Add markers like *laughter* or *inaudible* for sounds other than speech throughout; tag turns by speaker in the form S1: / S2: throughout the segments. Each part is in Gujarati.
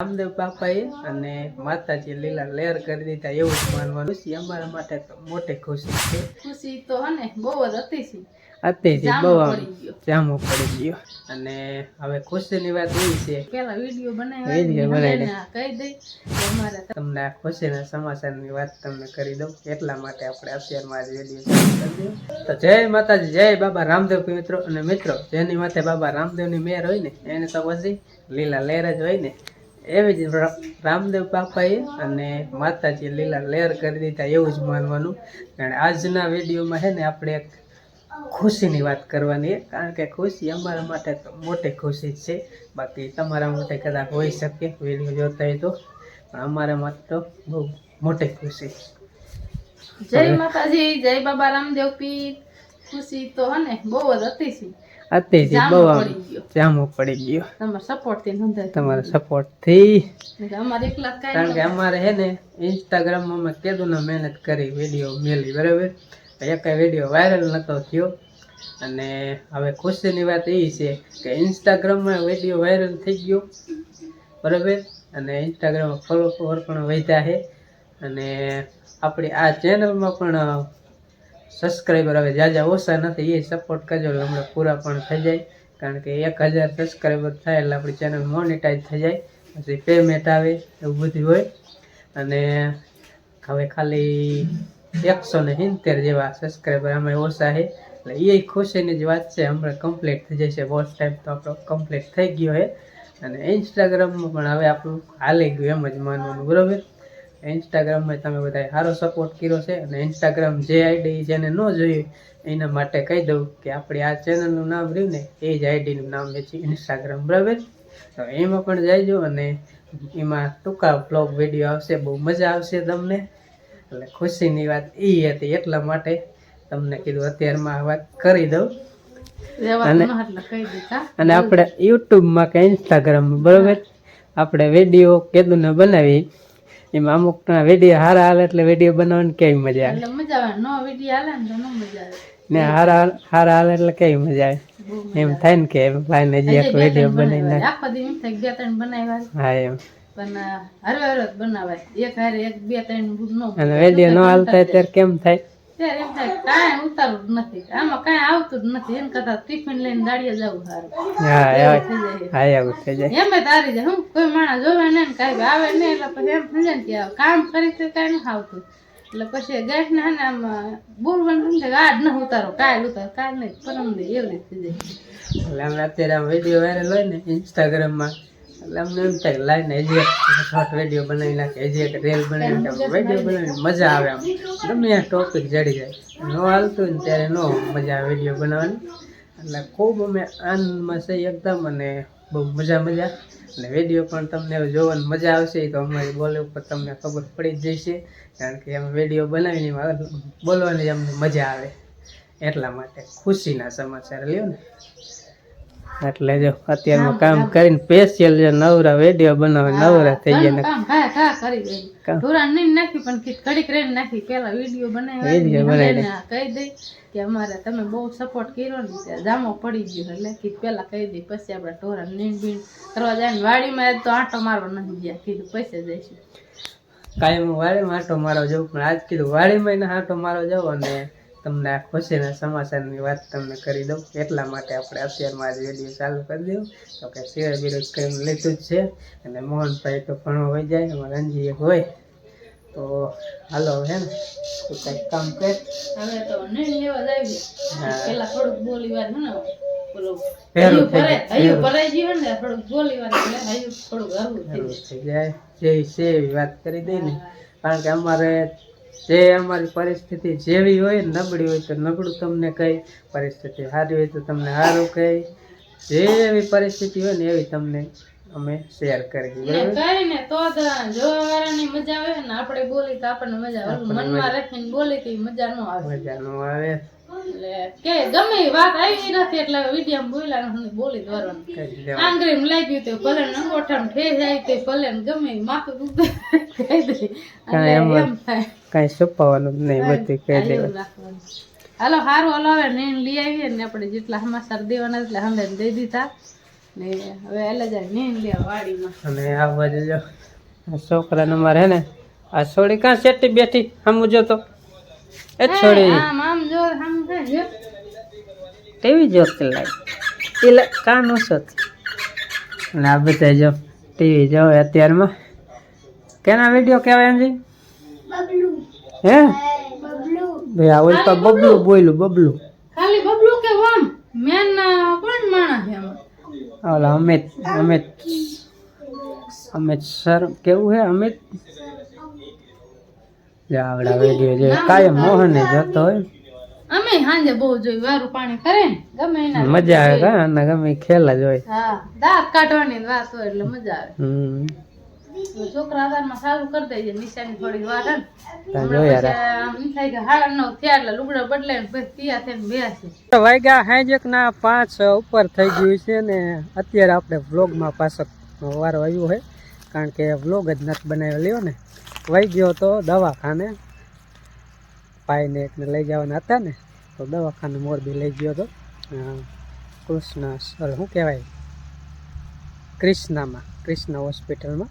S1: રામદેવ બાપાએ અને માતાજી લીલા લેર કરી દીધા એવું જ માનવાનું છે. અમારા માટે તો મોટી ખુશી છે.
S2: ખુશી તો હને બહુ જ હતી છે જામો
S1: બહુ. જામો પડી ગયો. અને હવે ખુશીની વાત એ છે.
S2: પેલા વીડિયો બનાવ્યો
S1: બનાવીને.
S2: કહી દઈ કે
S1: તમને આ ખુશીના સમાચારની વાત તમને કરી દઉં. એટલા માટે આપણે અત્યારમાં આજ વીડિયો તો જય માતાજી જય બાબા રામદેવ મિત્રો. અને મિત્રો જેની માથે બાબા રામદેવની મેર હોય ને એને તો પછી લીલા લેર જ હોય ને. એવી જ રામદેવ બાપાએ અને માતાજી લીલા લેર કરી દીધા એવું જ માનવાનું. કારણ આજના વિડીયોમાં છે ને આપણે એક ખુશીની વાત કરવાની કારણ કે ખુશી અમારા માટે તો મોટી ખુશી જ છે. બાકી તમારા માટે કદાચ હોઈ શકે વીડિયો જોતા હોય તો. પણ અમારા માટે તો બહુ મોટી ખુશી.
S2: જય માતાજી જય બાબા રામદેવ પી ખુશી તો હે બહુ જ હતી
S1: અત્યારથી બહુ. જામો પડી ગયો.
S2: તમારા સપોર્ટથી નોંધાય
S1: તમારા સપોર્ટથી
S2: અમારે એકલા
S1: કારણ કે અમારે છે ને ઇન્સ્ટાગ્રામમાં અમે કેદું ના મહેનત કરી વીડિયો મેલી બરાબર? એક વીડિયો વાયરલ નતો થયો. અને હવે ખુશીની વાત એ છે કે ઇન્સ્ટાગ્રામમાં વીડિયો વાયરલ થઈ ગયો બરાબર? અને ઇન્સ્ટાગ્રામમાં ફોલોવર પણ વધ્યા છે. અને આપણી આ ચેનલમાં પણ સબસ્ક્રાઈબર હવે જાજા ઓછા નથી, એ સપોર્ટ કરજો. એટલે હમણાં પૂરા પણ થઈ જાય. કારણ કે એક હજાર સબસ્ક્રાઈબર થાય એટલે આપણી ચેનલ મોનિટાઈઝ થઈ જાય. પછી પેમેન્ટ આવે, એવું બધું હોય. અને હવે ખાલી એકસો ને સિત્તેર જેવા સબસ્ક્રાઈબર આમાં ઓછા છે. એટલે એ ખુશીની જ વાત છે, હમણાં કમ્પ્લીટ થઈ જશે. વોચ ટાઈમ તો આપણો કમ્પ્લીટ થઈ ગયો છે. અને ઇન્સ્ટાગ્રામમાં પણ હવે આપણું હાલી ગયું એમ જ માનવાનું, બરાબર? ઇન્સ્ટાગ્રામમાં તમે બધા સારો સપોર્ટ કર્યો છે અને ઇન્સ્ટાગ્રામ જે આઈડી જેને ન જોઈએ એના માટે કહી દઉં કે આપણી આ ચેનલનું નામ રહ્યું ને એ જ આઈડીનું નામ છે ઇન્સ્ટાગ્રામ બરાબર? તો એમાં પણ જાયજો અને એમાં ટૂંકા બ્લોગ વીડિયો આવશે બહુ મજા આવશે તમને. એટલે ખુશીની વાત એ હતી એટલા માટે તમને કીધું અત્યારમાં વાત કરી દઉં. અને- અને આપણે યુટ્યુબમાં કે ઇન્સ્ટાગ્રામમાં બરોબર? આપણે વીડિયો કેદુને બનાવી એમાં અમુકના વીડિયો હારા હાલે એટલે વીડિયો બનાવવાની કેવી મજા આવે.
S2: મજા આવે. નો વીડિયો હાલે ને હારા ન મજા આવે.
S1: ને હારા સારા હાલે એટલે કેવી મજા આવે. એમ થાય ને કે ભાઈને જે એક વીડિયો બનાવી નાખે.
S2: આખો દી એમ થાય બે ત્રણ બનાવ્યા.
S1: હા એમ.
S2: પણ હરવે હરવે બનાવાય. એક હારે એક બે ત્રણ નો
S1: અને વીડિયો ન હાલતા ત્યારે કેમ થાય?
S2: ત્યારે એમ થાય કાંઈ ઉતારવું જ નથી. આમાં કાંઈ આવતું જ નથી. એમ કરતા ટિફિન લઈને દાડીએ જવું સારું.
S1: હા
S2: એવું
S1: એવું
S2: થઈ જાય
S1: હા એવું થઈ જાય.
S2: એમ તારી જાય. હું કોઈ માણસ જોવે ને કાંઈ આવે નહીં એટલે પછી એમ સમજે ને કે કામ કરી તો કાંઈ નથી આવતું. એટલે પછી ગેસ ને ને આમ બોલવાનું સમજે કે ન ઉતારો. કાલ ઉતારો. કાલ નહીં. પરમ દે એવી થઈ જાય.
S1: એટલે અમે અત્યારે આમ વીડિયો વાયરલ હોય ને ઇન્સ્ટાગ્રામમાં એટલે અમને એમ થાય, લાઈને હજી એક શોર્ટ વીડિયો બનાવી નાખે, હજી એક રીલ બનાવી નાખે વીડિયો બનાવીને મજા આવે આમ. ગમે આ ટોપિક જડી જાય. ન હાલતું હોય ને ત્યારે નો મજા આવે વીડિયો બનાવવાની. એટલે ખૂબ અમે આનંદમાં છે એકદમ અને બહુ મજા મજા. અને વીડિયો પણ તમને જોવાની મજા આવશે તો અમારી બોલે ઉપર તમને ખબર પડી જ જશે. કારણ કે અમે વીડિયો બનાવીને બોલવાની અમને મજા આવે એટલા માટે ખુશીના સમાચાર લ્યો ને. એટલે જો અત્યારમાં કામ કરીને સ્પેશિયલ જે નવરા વીડિયો બનાવે નવરા થઈ ગયા.
S2: કામ ઘા ઘા કરી
S1: કામ.
S2: નહીં નાખી પણ કીધું ઘડીક રહીને નાખી પેલા વીડિયો
S1: બનાવી
S2: ને કહી દઈ કે અમારે તમે બહુ સપોર્ટ કર્યો ને જામો પડી ગયો એટલે કીધું પેલા કહી દઈ પછી આપણે ધોરણ નીણ બીણ કરવા જાય ને વાડીમાં તો આંટો મારવા નથી ગયા કીધું પૈસે જઈશું.
S1: કાયમ હું વાડીમાં આંટો મારવા જવું પણ આજ કીધું વાડીમાં આંટો મારવા જવો અને તમને આ ખુશીના સમાચારની વાત તમને કરી દઉં. એટલા માટે આપણે અત્યારમાં આજ વીડિયો ચાલુ કરી દઉં તો કે શેર બિરોજ કરીને લીધું જ છે. અને મોહનભાઈ તો ઘણો હોય જાય એમાં રંજી હોય. તો હાલો હે ને તો કંઈક કામ કર.
S2: હવે તો નહીં લેવા જાય પેલા થોડુંક બોલી વાર ને
S1: વાત કરી દઈ ને. કારણ કે અમારે જે અમારી પરિસ્થિતિ જેવી હોય નબળી હોય તો નબળું તમને કહી પરિસ્થિતિ સારી હોય તો તમને સારું કહી. જે એવી પરિસ્થિતિ હોય ને એવી તમને અમે શેર કરી
S2: ને
S1: બરાબર?
S2: કઈ ને તો જોવા વાળાની મજા આવે ને આપણે બોલી તો આપણને મજા આવે. મનમાં રાખીને બોલી તો મજા ન આવે.
S1: મજા નો આવે.
S2: કે ગમે વાત આવી નથી એટલે વીડિયો બોલ્યા નથી બોલી દોરવાનું. આંગળી લાગ્યું તો ભલે ને અંગોઠામાં ઠે જાય તો ભલે ને ગમે માથું દુખે. એટલે
S1: એમાં
S2: થાય.
S1: છુપાવવાનું નહીં બધું કહી દેવાનું
S2: હાલો સારું હાલો હવે નીણ લઈ આવીએ ને આપણે જેટલા સમાચાર દેવાના એટલે હમણાં દઈ દીધા. ને હવે એટલે જાય નીંદ લે વાડીમાં.
S1: અને આ બાજુ જો છોકરાને મારે હે ને આ છોડી કાં સેટી બેઠી? આમ જો તો. એ છોડી
S2: આમ આમ જો આમ છે જો.
S1: ટીવી જોતી લાગે એટલે કાં નો સોત અને આ બધા જો ટીવી જો અત્યારમાં. કેના વીડિયો કહેવાય એમજી હે? ભાઈ આ ઓલ તો બબલું બોયલું બબલું.
S2: ખાલી બબલું કે વામ મેન કોણ માણસ છે
S1: ઓલા અમિત અમિત. અમિત સર કેવું હે અમિત? જે વેગે જે કાયમ મોહને જતો હોય.
S2: અમે હાંજે બહુ જોઈ વારું પાણી કરે ને? ગમે એના
S1: મજા આવે કા અને ગમે ખેલ જ હોય.
S2: હા દાંત કાઢવાની વાત હોય એટલે મજા આવે.
S1: હમ.
S2: છોકરા આધારમાં સારું કરી દેજે નિશાની થોડી વાર હે ને.
S1: તાન
S2: હમણાં
S1: જોયા
S2: પછી
S1: રા.
S2: આમ એમ થાય કે હાડા નવ થયા એટલે લુગડા બદલે પછી તૈયાર થઈને બેસે
S1: વાગ્યા હાઈજેક ના પાંચ ઉપર થઈ ગયું છે ને અત્યારે આપણે વ્લોગમાં પાછો વારો આવ્યો હોય કારણ કે વ્લોગ જ નથી બનાવ્યો લ્યો ને. વહી ગયો તો દવાખાને. ભાઈને એકને લઈ જવાના હતા ને, તો દવાખાને મોરબી લઈ ગયો તો કૃષ્ણ સર, શું કહેવાય? ક્રિષ્નામાં કૃષ્ણ હોસ્પિટલમાં.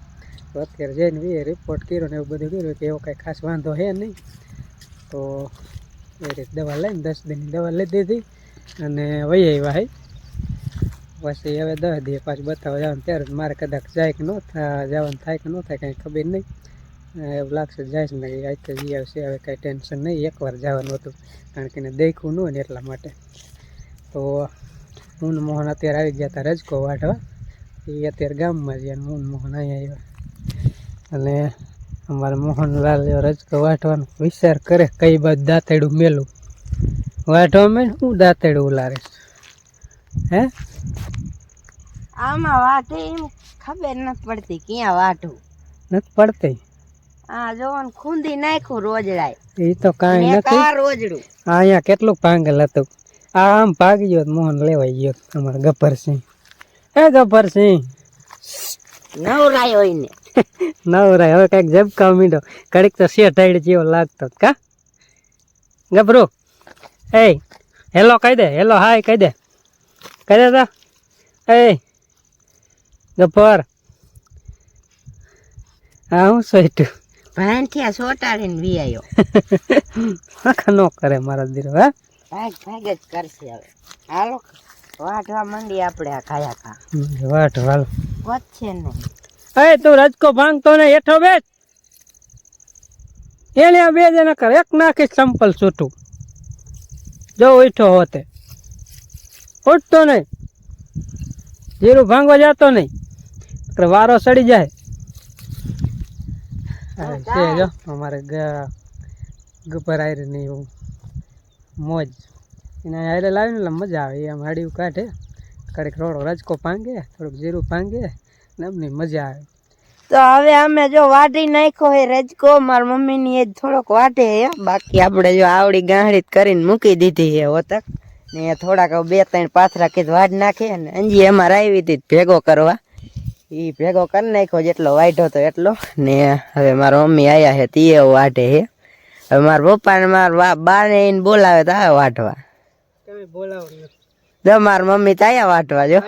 S1: તો અત્યારે જઈને વીએ રિપોર્ટ કર્યો ને એવું બધું કર્યું કે એવો કાંઈ ખાસ વાંધો છે નહીં. તો એ રીતે દવા લઈને દસ દિનની દવા લઈ દીધી અને વહી આવ્યા હે. પછી હવે દસ દે પાછું બતાવવા જવાનું. ત્યારે મારે કદાચ જાય કે ન થાય જવાનું થાય કે ન થાય કાંઈ ખબર નહીં. એવું લાગશે જાય ને આજ તો જઈ આવશે. હવે કાંઈ ટેન્શન નહીં એકવાર જવાનું હતું. કારણ કે એને દેખવું ન હોય ને એટલા માટે. તો હું મોહન અત્યારે આવી ગયા હતા રજકો વાઢવા. એ અત્યારે ગામમાં જઈએ અને હું ને મોહન અહીંયા આવ્યા. અને અમારા મોહનલાલ એવો રજકો વાઢવાનો વિચાર કરે કઈ બાજુ દાંતેડું મેલું. વાઢવા મેં હું દાંતેડું ઉલારે હે?
S3: આમાં વાટે એમ ખબર નથી પડતી ક્યાં વાટું
S1: નથી પડતી?
S3: આ જોન ખૂંદી નાખ્યું રોજડાય
S1: એ તો કાંઈ નથી.
S3: આ રોજડું?
S1: આ અહીંયા કેટલું પાંગલ હતું? આ આમ ભાગી ગયો મોહન લેવાઈ ગયો અમારા ગબ્બરસિંહ હે ગબ્બરસિંહ
S3: નવરાય હોય ને. *laughs*
S1: નવરાય હવે કાંઈક ઝબકાવ મીંડો. કડીક તો શેઠાઈડ જેવો લાગતો કા? ગભરો. એ હેલો કહી દે હેલો હાય કહી દે. કહી દે તા. એ ગબ્બર હા હું સોઈટું
S3: ભાંઠિયા સોટાડીને વિયાયો
S1: આખા નો કરે મારા દીરો હા?
S3: ભાગ ભાગ જ કરશે હવે. હાલો વાટવા મંડી આપણે આ ખાયા ખા.
S1: વાટ વાલ
S3: વધશે ને?
S1: અરે તું રજકો ભાંગતો ને હેઠો બેસ. એને બે જણા કર એક નાખી સંપલ છૂટું. જો ઉઠો હોતે. ઉઠતો નહીં. જીરું ભાંગવા જતો નહીં. વારો સડી જાય. છે જો અમારે ગબર આયરે ની એવું. મોજ. એને આયરે લાવીને એટલે મજા આવે. એમ હાડીયું કાઢે. કડક રોડો રજકો ભાંગે થોડુંક જીરું ભાંગે ને એમની મજા આવે.
S3: તો હવે અમે જો વાઢી નાખ્યો હે રજકો મારા મમ્મી ની એ જ થોડોક વાટે હે. બાકી આપણે જો આવડી ગાંહડી જ કરીને મૂકી દીધી હે હોતક ને થોડાક બે ત્રણ પાથરા કીધું વાઢ નાખે ને અંજી એમાં આવી હતી ભેગો કરવા. ઈ ભેગો કરી નાખ્યો જેટલો વાઢ્યો તો એટલો. ને હવે મારા મમ્મી આવ્યા છે તીએ વાઢે છે. હવે મારા પપ્પા ને મારા બા ને એને બોલાવે તો આવે વાઢવા. જો મારા મમ્મી તો આયા વાઢવા જો.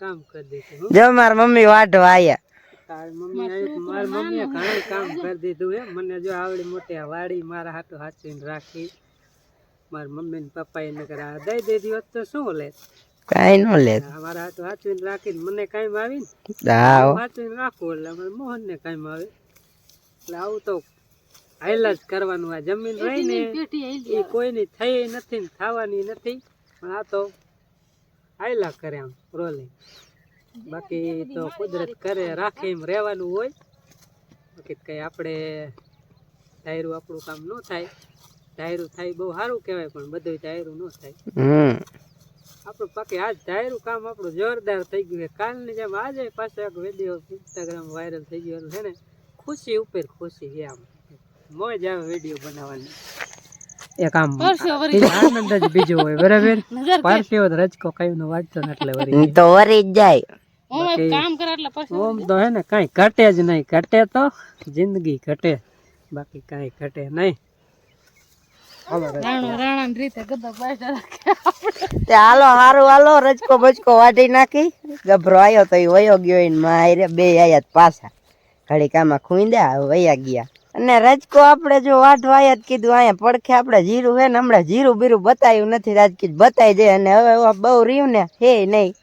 S1: કામ કરી દીધું હો.
S3: જો મારા મમ્મી વાઢવા આયા.
S1: તારી મમ્મી આયુ તો મારી મમ્મીએ ઘણું કામ કરી દીધું હે. મને જો આવડી મોટી આ વાડી મારા હાટુ હાચવીને રાખી. મારા મમ્મી ને પપ્પાએ નકર આ દઈ દીધી હોત તો શું લે?
S3: કાંઈ નો લે.
S1: મારા રાખીને મને કાંઈ આવી. ને
S3: હા
S1: એટલે અમારે મોહન ને કાંઈ આવે. એટલે આવું તો હાઈલા જ કરવાનું આ જમીન રહી ને એ કોઈની થઈ નથી ને થવાની નથી. પણ આ તો હાઈલા કરે આમ રોલિંગ બાકી તો કુદરત કરે રાખે એમ રહેવાનું હોય. બાકી કઈ આપણે ધાયરું આપણું કામ ન થાય. ધાયરું થાય બહુ સારું કહેવાય પણ બધું ધાયરું ન થાય.
S3: હમ.
S1: આપણું પાકે આજ ડાયરું કામ આપણું જોરદાર થઈ ગયું છે. કાલની જેમ આજે પાછો એક વીડિયો ઇન્સ્ટાગ્રામ વાયરલ થઈ ગયો છે ને. ખુશી ઉપર ખુશી છે આમ. મોજ આવે વીડિયો બનાવવાની. એક આમ આનંદ જ બીજો હોય બરાબર? *laughs* પારસીઓ રજકો કઈ નો વાંચતો ને એટલે વળી
S3: તો વરી જ જાય.
S2: કામ કરે એટલે પછી
S1: ઓમ તો હે ને કાંઈ ઘટે જ નહીં. ઘટે તો જિંદગી ઘટે. બાકી કાઈ ઘટે નહીં
S2: રાણો રાણા રીતે ગદા બાજરા રાખે
S3: તે હાલો હારું હાલો રજકો બચકો વાઢી નાખી. ગભરો આવ્યો તો એ વયો ગયો મારે બે આયા જ પાછા. ઘડી કામાં ખૂંદ્યા વયા ગયા. અને રજકો આપણે જો વાઢવાય આયા જ કીધું અહીંયા પડખે આપણે જીરું હે ને હમણાં જીરું બીરું બતાવ્યું નથી રાજકીય બતાવી દે. અને હવે હવે બહુ રહ્યું ને હે નહીં.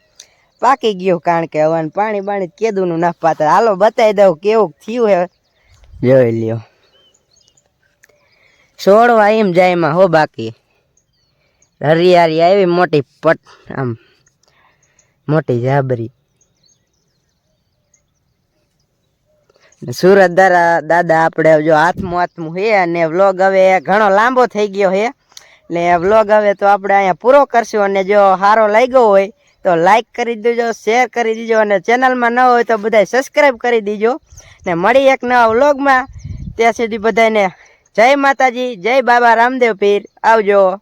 S3: પાકી ગયું કારણ કે હવે પાણી બાણી કેદું નું ના પાત્ર હાલો બતાવી દઉં કેવું થયું હે. જોઈ લ્યો. છોડવા એમ જાય એમાં, હો બાકી. હરિયારી આવી, મોટી પટ, આમ, મોટી જાબરી. સુરત દાદા દાદા આપણે જો હાથમું હાથમું હે, અને વ્લોગ હવે ઘણો લાંબો થઈ ગયો હે. એટલે વ્લોગ હવે તો આપણે અહીંયા પૂરો કરશું, અને જો સારો લાગ્યો હોય, તો લાઈક કરી દેજો શેર કરી દેજો, અને ચેનલમાં ન હોય તો બધાય સબસ્ક્રાઈબ કરી દેજો. ને મળી એક નવા વ્લોગમાં, ત્યાં સુધી બધાને જય માતાજી જય બાબા રામદેવ પીર. આવજો.